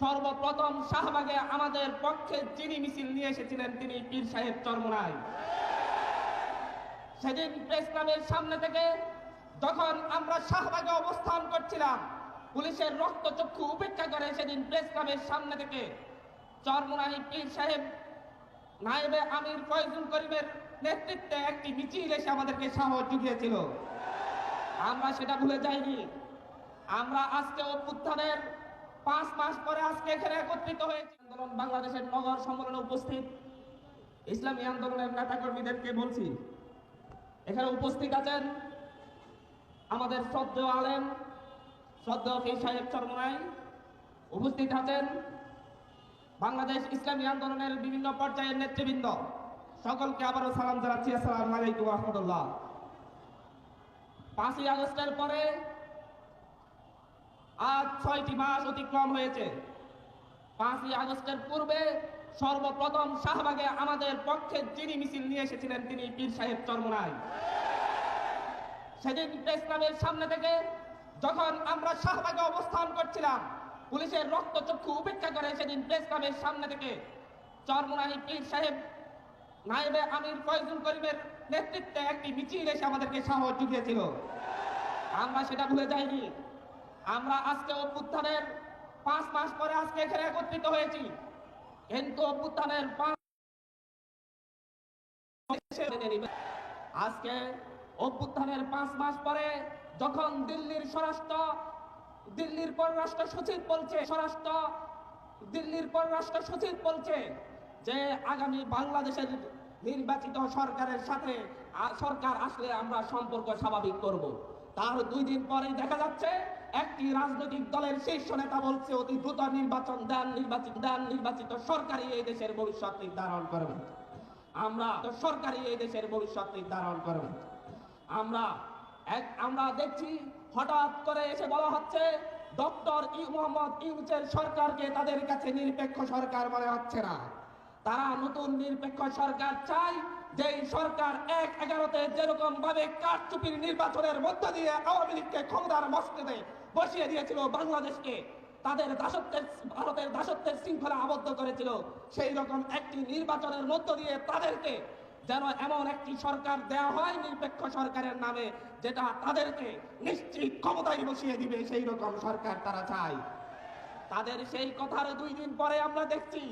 সর্বপ্রথম শাহবাগে আমাদের পক্ষে যিনি মিছিল নিয়ে এসেছিলেন, তিনি পীর সাহেব চরমনায় সেদিন প্রেস সামনে থেকে যখন আমরা শাহবাগে অবস্থান করছিলাম, পুলিশের রক্তচক্ষু উপেক্ষা করে সেদিন প্রেস সামনে থেকে চরমনাই পীর সাহেব, নায়েবে আমির ফয়জুল করিমের নেতৃত্বে একটি মিছিল এসে আমাদেরকে সাহস জুগিয়েছিল। আমরা সেটা ভুলে যাইনি। আমরা আজকে অভ্যুত্থানের পাঁচ মাস পরে আজকে এখানে একত্রিত হয়েছি। আন্দোলন বাংলাদেশের নগর সম্মেলনে উপস্থিত। ইসলামী আন্দোলনের নেতাকর্মীদেরকে বলছি, এখানে উপস্থিত আছেন আমাদের শ্রদ্ধেয় আলেম, শ্রদ্ধেয় পীর সাহেব চরমনাই। উপস্থিত আছেন বাংলাদেশ ইসলামী আন্দোলনের বিভিন্ন পর্যায়ের নেতৃবৃন্দ। সকলকে আবারও সালাম জানাচ্ছি। আসসালাম আলাইকুম রহমতুল্লাহ। পাঁচই আগস্টের পরে আজ ছয়টি মাস অতিক্রম হয়েছে। পাঁচই আগস্টের পূর্বে সর্বপ্রথম শাহবাগে আমাদের পক্ষে যিনি মিছিল নিয়ে এসেছিলেন, তিনি পীর সাহেব চরমনায় সেদিন প্রেস ক্লাবের সামনে থেকে যখন আমরা শাহবাগে অবস্থান করছিলাম, পুলিশের রক্তচক্ষু উপেক্ষা করে সেদিন প্রেস ক্লাবের সামনে থেকে চরমনাই পীর সাহেব নাইবে আমির ফয়জুল করিমের নেতৃত্বে একটি মিছিল এসে আমাদেরকে সাহস জুগিয়েছিল। আমরা সেটা ভুলে যাইনি। আমরা আজকে অভ্যুত্থানের পাঁচ মাস পরে আজকে এখানে একত্রিত হয়েছি। কিন্তু অভ্যুত্থানের পাঁচ আজকে অভ্যুত্থানের পাঁচ মাস পরে যখন দিল্লির স্বরাষ্ট্র, দিল্লির পররাষ্ট্র সচিব বলছে, স্বরাষ্ট্র, দিল্লির পররাষ্ট্র সচিব বলছে যে আগামী বাংলাদেশের নির্বাচিত সরকারের সাথে সরকার আসলে আমরা সম্পর্ক স্বাভাবিক করব। তার দুই দিন পরেই দেখা যাচ্ছে একটি রাজনৈতিক দলের শীর্ষ নেতা বলছে, অতি দ্রুত নির্বাচন দেন, নির্বাচিত দেন, নির্বাচিত সরকারই এই দেশের ভবিষ্যৎ নির্ধারণ করবে। আমরা তো সরকারই এই দেশের ভবিষ্যৎ নির্ধারণ করবে। আমরা এক, আমরা দেখছি হঠাৎ করে এসে বলা হচ্ছে, ডক্টর ই, মোহাম্মদ ইউনুসের সরকারকে তাদের কাছে নিরপেক্ষ সরকার মনে হচ্ছে না। তারা নতুন নিরপেক্ষ সরকার চায়, যেই সরকার এক এগারোতে যেরকম ভাবে কারচুপির নির্বাচনের মধ্য দিয়ে আওয়ামী লীগকে ক্ষমতার মসজিদে বসিয়ে দিয়েছিল বাংলাদেশকে। তাদের দাসত্বের, ভারতের দাসত্বের শৃঙ্খলা আবদ্ধ করেছিল। সেই রকম একটি নির্বাচনের মধ্য দিয়ে তাদেরকে যেন এমন একটি সরকার দেওয়া হয়, নিরপেক্ষ সরকারের নামে, যেটা তাদেরকে নিশ্চিত ক্ষমতায় বসিয়ে দিবে, সেই রকম সরকার তারা চায়। তাদের সেই কথার দুই দিন পরে আমরা দেখছি,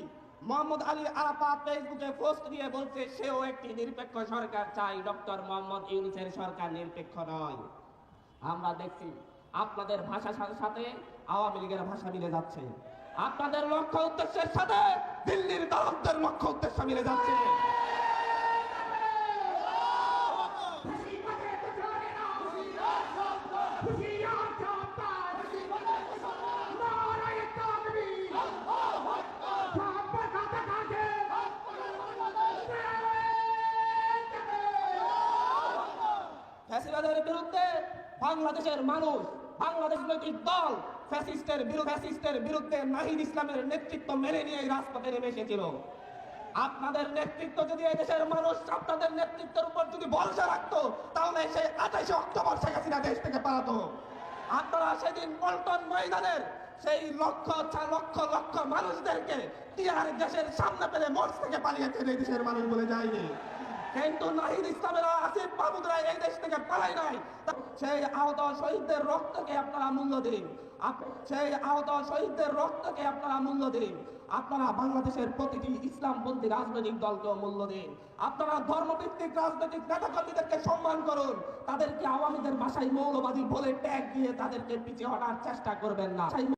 মোহাম্মদ আলী আরাফাত ফেসবুকে পোস্ট দিয়ে বলছে, সেও একটি নিরপেক্ষ সরকার চাই ডক্টর মোহাম্মদ ইউনুসের সরকার নিরপেক্ষ নয়। আমরা দেখছি আপনাদের ভাষার সাথে সাথে আওয়ামী লীগের ভাষা মিলে যাচ্ছে। আপনাদের লক্ষ্য উদ্দেশ্যের সাথে দিল্লির দালালদের লক্ষ্য উদ্দেশ্য মিলে যাচ্ছে। বিরুদ্ধে বাংলাদেশের মানুষ বাংলাদেশ নৈতিক দল ফ্যাসিস্টের বিরুদ্ধে ফ্যাসিস্টের বিরুদ্ধে নাহিদ ইসলামের নেতৃত্ব মেনে নিয়ে এই রাজপথে নেমে এসেছিল। আপনাদের নেতৃত্ব যদি এই দেশের মানুষ আপনাদের নেতৃত্বের উপর যদি ভরসা রাখতো, তাহলে সেই আঠাইশে অক্টোবর শেখ হাসিনা দেশ থেকে পালাতো। আপনারা সেদিন পল্টন ময়দানের সেই লক্ষ লক্ষ লক্ষ মানুষদেরকে টিয়ার দেশের সামনে পেলে মঞ্চ থেকে পালিয়েছেন এই দেশের মানুষ বলে যায়নি। কিন্তু নাহিদ ইসলামেরা এই দেশ থেকে নাই। সেই আহত শহীদদের রক্তকে আপনারা মূল্য দিন। সেই আহত শহীদদের রক্তকে আপনারা মূল্য দিন। আপনারা বাংলাদেশের প্রতিটি ইসলামপন্থী রাজনৈতিক দলকে মূল্য দিন। আপনারা ধর্মভিত্তিক রাজনৈতিক নেতাকর্মীদেরকে সম্মান করুন। তাদেরকে আওয়ামীদের ভাষায় মৌলবাদী বলে ট্যাগ দিয়ে তাদেরকে পিছিয়ে হটার চেষ্টা করবেন না।